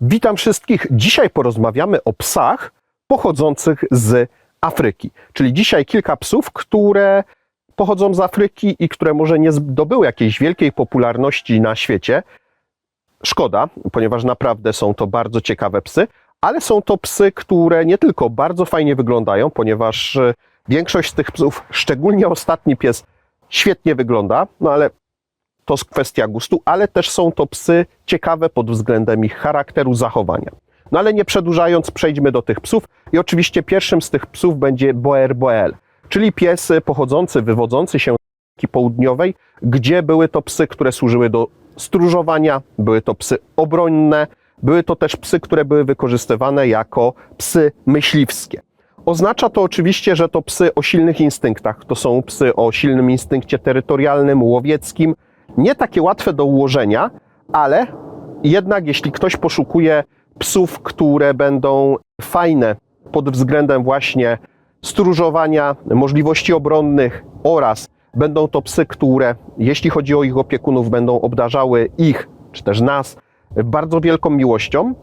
Witam wszystkich. Dzisiaj porozmawiamy o psach pochodzących z Afryki. Czyli dzisiaj kilka psów, które pochodzą z Afryki i które może nie zdobyły jakiejś wielkiej popularności na świecie. Szkoda, ponieważ naprawdę są to bardzo ciekawe psy, ale są to psy, które nie tylko bardzo fajnie wyglądają, ponieważ e, większość z tych psów, szczególnie ostatni pies, świetnie wygląda, no ale to jest kwestia gustu, ale też są to psy ciekawe pod względem ich charakteru, zachowania. No ale nie przedłużając, przejdźmy do tych psów. I oczywiście pierwszym z tych psów będzie Boer Boel, czyli pies pochodzący, wywodzący się z Ameryki Południowej, gdzie były to psy, które służyły do stróżowania, były to psy obronne, były to też psy, które były wykorzystywane jako psy myśliwskie. Oznacza to oczywiście, że to psy o silnych instynktach. To są psy o silnym instynkcie terytorialnym, łowieckim. Nie takie łatwe do ułożenia, ale jednak jeśli ktoś poszukuje psów, które będą fajne pod względem właśnie stróżowania, możliwości obronnych oraz będą to psy, które jeśli chodzi o ich opiekunów, będą obdarzały ich, czy też nas, bardzo wielką miłością,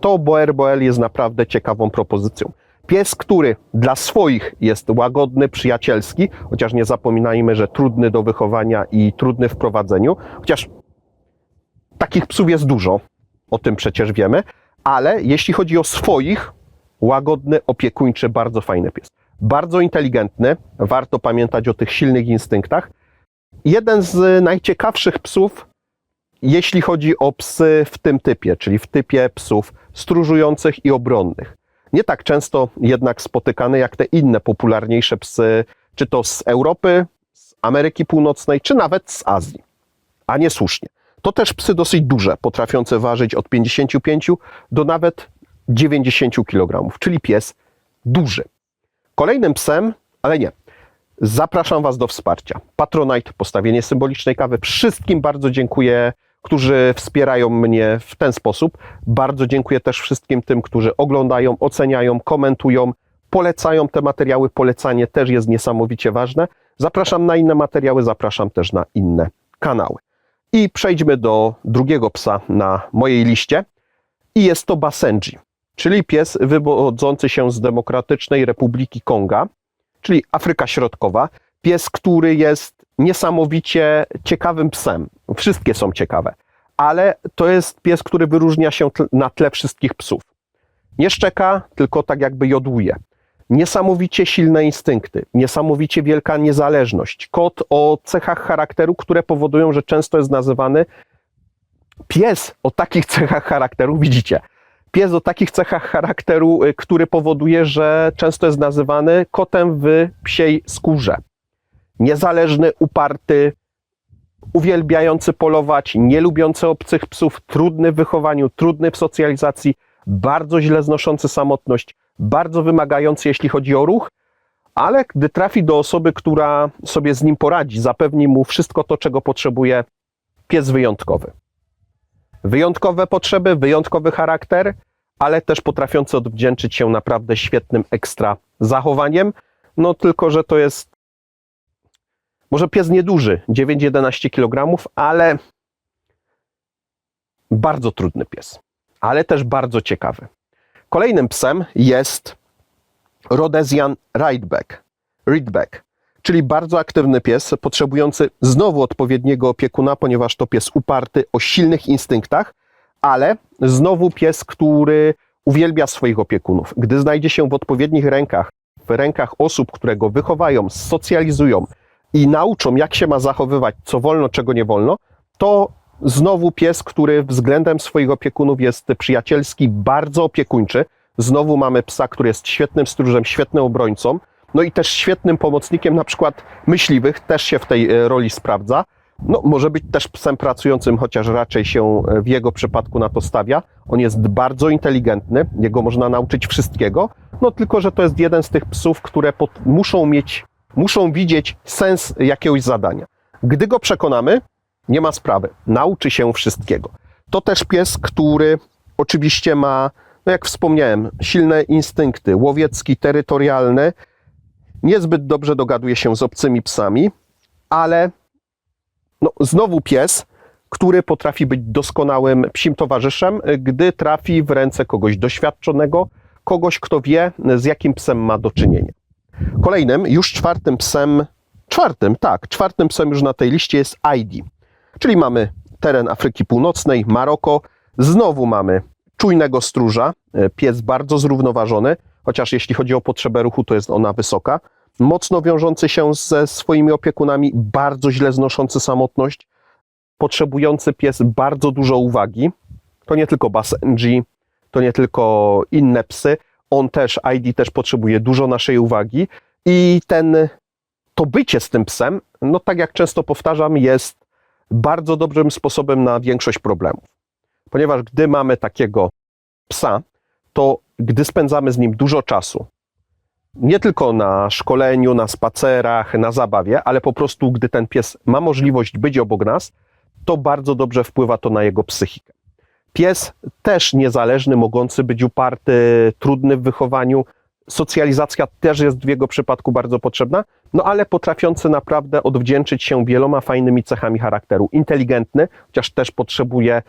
to Boer Boel jest naprawdę ciekawą propozycją. Pies, który dla swoich jest łagodny, przyjacielski, chociaż nie zapominajmy, że trudny do wychowania i trudny w prowadzeniu, chociaż takich psów jest dużo, o tym przecież wiemy, ale jeśli chodzi o swoich, łagodny, opiekuńczy, bardzo fajny pies. Bardzo inteligentny, warto pamiętać o tych silnych instynktach. Jeden z najciekawszych psów, jeśli chodzi o psy w tym typie, czyli w typie psów stróżujących i obronnych. Nie tak często jednak spotykany jak te inne popularniejsze psy, czy to z Europy, z Ameryki Północnej, czy nawet z Azji. A nie słusznie. To też psy dosyć duże, potrafiące ważyć od 55 do nawet 90 kg, czyli pies duży. Kolejnym psem, ale nie, zapraszam Was do wsparcia. Patronite, postawienie symbolicznej kawy. Wszystkim bardzo dziękuję, którzy wspierają mnie w ten sposób. Bardzo dziękuję też wszystkim tym, którzy oglądają, oceniają, komentują, polecają te materiały. Polecanie też jest niesamowicie ważne. Zapraszam na inne materiały, zapraszam też na inne kanały. I przejdźmy do drugiego psa na mojej liście. I jest to Basenji, czyli pies wywodzący się z Demokratycznej Republiki Konga, czyli Afryka Środkowa. Pies, który jest niesamowicie ciekawym psem. Wszystkie są ciekawe, ale to jest pies, który wyróżnia się na tle wszystkich psów. Nie szczeka, tylko tak jakby jodłuje. Niesamowicie silne instynkty, niesamowicie wielka niezależność. Kot o cechach charakteru, które powodują, że często jest nazywany pies o takich cechach charakteru, widzicie, pies o takich cechach charakteru, y, który powoduje, że często jest nazywany kotem w psiej skórze. Niezależny, uparty, uwielbiający polować, nie lubiący obcych psów, trudny w wychowaniu, trudny w socjalizacji, bardzo źle znoszący samotność, bardzo wymagający, jeśli chodzi o ruch, ale gdy trafi do osoby, która sobie z nim poradzi, zapewni mu wszystko to, czego potrzebuje, pies wyjątkowy. Wyjątkowe potrzeby, wyjątkowy charakter, ale też potrafiący odwdzięczyć się naprawdę świetnym ekstra zachowaniem. No tylko, że to jest może pies nieduży, 9-11 kg, ale bardzo trudny pies, ale też bardzo ciekawy. Kolejnym psem jest Rhodesian Ridgeback, Ridgeback, czyli bardzo aktywny pies, potrzebujący znowu odpowiedniego opiekuna, ponieważ to pies uparty, o silnych instynktach, ale znowu pies, który uwielbia swoich opiekunów. Gdy znajdzie się w odpowiednich rękach, w rękach osób, które go wychowają, socjalizują i nauczą, jak się ma zachowywać, co wolno, czego nie wolno, to znowu pies, który względem swoich opiekunów jest przyjacielski, bardzo opiekuńczy. Znowu mamy psa, który jest świetnym stróżem, świetnym obrońcą, no i też świetnym pomocnikiem, na przykład myśliwych, też się w tej e, roli sprawdza. No, może być też psem pracującym, chociaż raczej się e, w jego przypadku na to stawia. On jest bardzo inteligentny, jego można nauczyć wszystkiego, no tylko, że to jest jeden z tych psów, które pot- muszą mieć, muszą widzieć sens jakiegoś zadania. Gdy go przekonamy, nie ma sprawy, nauczy się wszystkiego. To też pies, który oczywiście ma, no jak wspomniałem, silne instynkty, łowiecki, terytorialny, niezbyt dobrze dogaduje się z obcymi psami, ale no, znowu pies, który potrafi być doskonałym psim towarzyszem, gdy trafi w ręce kogoś doświadczonego, kogoś, kto wie, z jakim psem ma do czynienia. Kolejnym, już czwartym psem, czwartym, tak, czwartym psem już na tej liście jest ID. Czyli mamy teren Afryki Północnej, Maroko. Znowu mamy czujnego stróża, e, pies bardzo zrównoważony, chociaż jeśli chodzi o potrzebę ruchu, to jest ona wysoka. Mocno wiążący się ze swoimi opiekunami, bardzo źle znoszący samotność, potrzebujący pies bardzo dużo uwagi. To nie tylko Basenji, to nie tylko inne psy. On też, ID też potrzebuje dużo naszej uwagi i ten, to bycie z tym psem, no tak jak często powtarzam, jest bardzo dobrym sposobem na większość problemów. Ponieważ gdy mamy takiego psa, to gdy spędzamy z nim dużo czasu, nie tylko na szkoleniu, na spacerach, na zabawie, ale po prostu gdy ten pies ma możliwość być obok nas, to bardzo dobrze wpływa to na jego psychikę. Pies też niezależny, mogący być uparty, trudny w wychowaniu. Socjalizacja też jest w jego przypadku bardzo potrzebna, no ale potrafiący naprawdę odwdzięczyć się wieloma fajnymi cechami charakteru. Inteligentny, chociaż też potrzebuje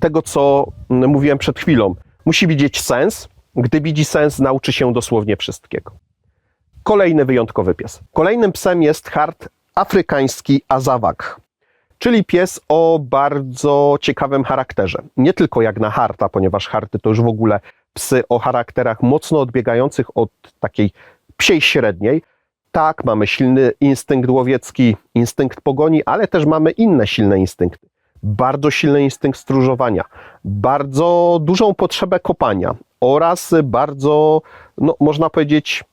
tego, co mówiłem przed chwilą. Musi widzieć sens. Gdy widzi sens, nauczy się dosłownie wszystkiego. Kolejny wyjątkowy pies. Kolejnym psem jest hart afrykański Azawak, czyli pies o bardzo ciekawym charakterze. Nie tylko jak na harta, ponieważ harty to już w ogóle psy o charakterach mocno odbiegających od takiej psiej średniej. Tak, mamy silny instynkt łowiecki, instynkt pogoni, ale też mamy inne silne instynkty. Bardzo silny instynkt stróżowania, bardzo dużą potrzebę kopania oraz bardzo, no, można powiedzieć,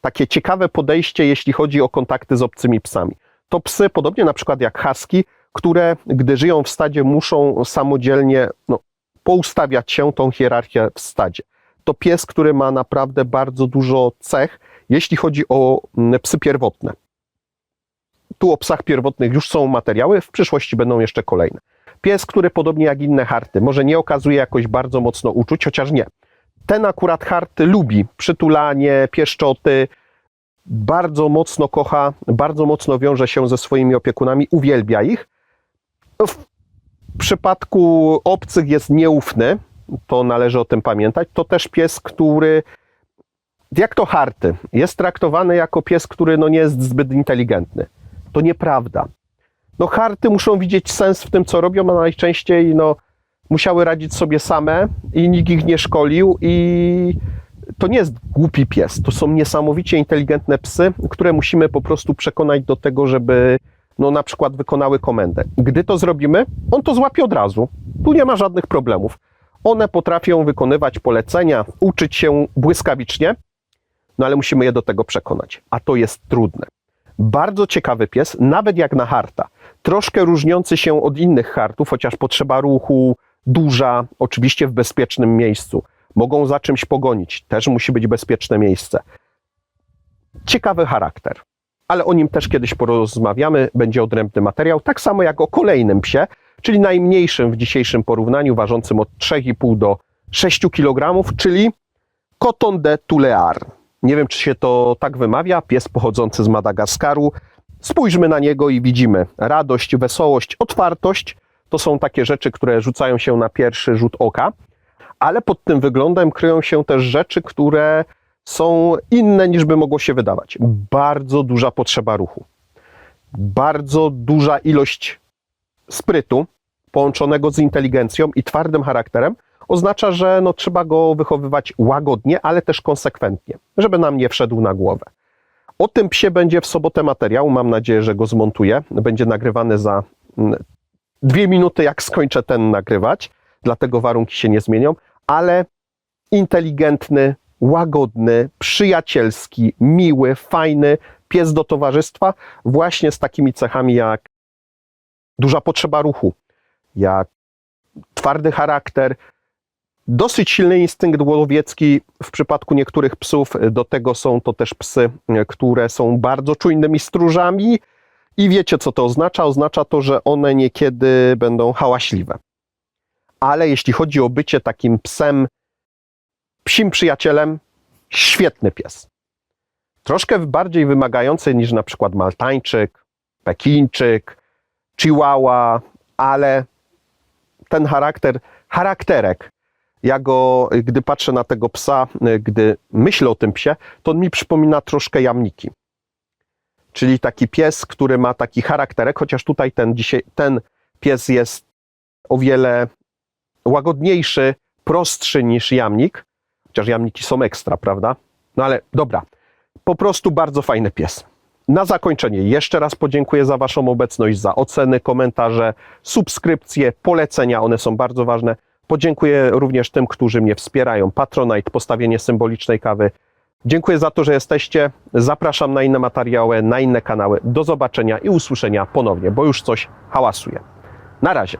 takie ciekawe podejście, jeśli chodzi o kontakty z obcymi psami. To psy, podobnie na przykład jak husky, które gdy żyją w stadzie, muszą samodzielnie no, poustawiać się tą hierarchię w stadzie. To pies, który ma naprawdę bardzo dużo cech, jeśli chodzi o mm, psy pierwotne. Tu o psach pierwotnych już są materiały, w przyszłości będą jeszcze kolejne. Pies, który podobnie jak inne harty, może nie okazuje jakoś bardzo mocno uczuć, chociaż nie. Ten akurat hart lubi przytulanie, pieszczoty, bardzo mocno kocha, bardzo mocno wiąże się ze swoimi opiekunami, uwielbia ich. W przypadku obcych jest nieufny, to należy o tym pamiętać. To też pies, który, jak to harty, jest traktowany jako pies, który no nie jest zbyt inteligentny. To nieprawda. No harty muszą widzieć sens w tym, co robią, a najczęściej no, musiały radzić sobie same i nikt ich nie szkolił i to nie jest głupi pies, to są niesamowicie inteligentne psy, które musimy po prostu przekonać do tego, żeby no na przykład wykonały komendę. Gdy to zrobimy, on to złapie od razu. Tu nie ma żadnych problemów. One potrafią wykonywać polecenia, uczyć się błyskawicznie, no ale musimy je do tego przekonać, a to jest trudne. Bardzo ciekawy pies, nawet jak na harta. Troszkę różniący się od innych hartów, chociaż potrzeba ruchu duża, oczywiście w bezpiecznym miejscu. Mogą za czymś pogonić, też musi być bezpieczne miejsce. Ciekawy charakter, ale o nim też kiedyś porozmawiamy, będzie odrębny materiał, tak samo jak o kolejnym psie, czyli najmniejszym w dzisiejszym porównaniu, ważącym od 3,5 do 6 kg, czyli Coton de Tulear. Nie wiem, czy się to tak wymawia, pies pochodzący z Madagaskaru. Spójrzmy na niego i widzimy radość, wesołość, otwartość. To są takie rzeczy, które rzucają się na pierwszy rzut oka, ale pod tym wyglądem kryją się też rzeczy, które są inne niż by mogło się wydawać. Bardzo duża potrzeba ruchu, bardzo duża ilość sprytu połączonego z inteligencją i twardym charakterem oznacza, że no, trzeba go wychowywać łagodnie, ale też konsekwentnie, żeby nam nie wszedł na głowę. O tym psie będzie w sobotę materiał. Mam nadzieję, że go zmontuję. Będzie nagrywany za mm, dwie minuty, jak skończę ten nagrywać. Dlatego warunki się nie zmienią, ale inteligentny, łagodny, przyjacielski, miły, fajny pies do towarzystwa, właśnie z takimi cechami jak duża potrzeba ruchu, jak twardy charakter, dosyć silny instynkt łowiecki. W przypadku niektórych psów do tego są to też psy, które są bardzo czujnymi stróżami. I wiecie, co to oznacza? Oznacza to, że one niekiedy będą hałaśliwe. Ale jeśli chodzi o bycie takim psem, psim przyjacielem, świetny pies. Troszkę bardziej wymagający niż na przykład Maltańczyk, Pekińczyk, chihuahua, ale ten charakter, charakterek, ja go, gdy patrzę na tego psa, gdy myślę o tym psie, to on mi przypomina troszkę jamniki. Czyli taki pies, który ma taki charakterek, chociaż tutaj ten, dzisiaj, ten pies jest o wiele łagodniejszy, prostszy niż jamnik, chociaż jamniki są ekstra, prawda? No ale dobra, po prostu bardzo fajny pies. Na zakończenie jeszcze raz podziękuję za Waszą obecność, za oceny, komentarze, subskrypcje, polecenia, one są bardzo ważne. Podziękuję również tym, którzy mnie wspierają. Patronite, postawienie symbolicznej kawy. Dziękuję za to, że jesteście. Zapraszam na inne materiały, na inne kanały. Do zobaczenia i usłyszenia ponownie, bo już coś hałasuje. Na razie.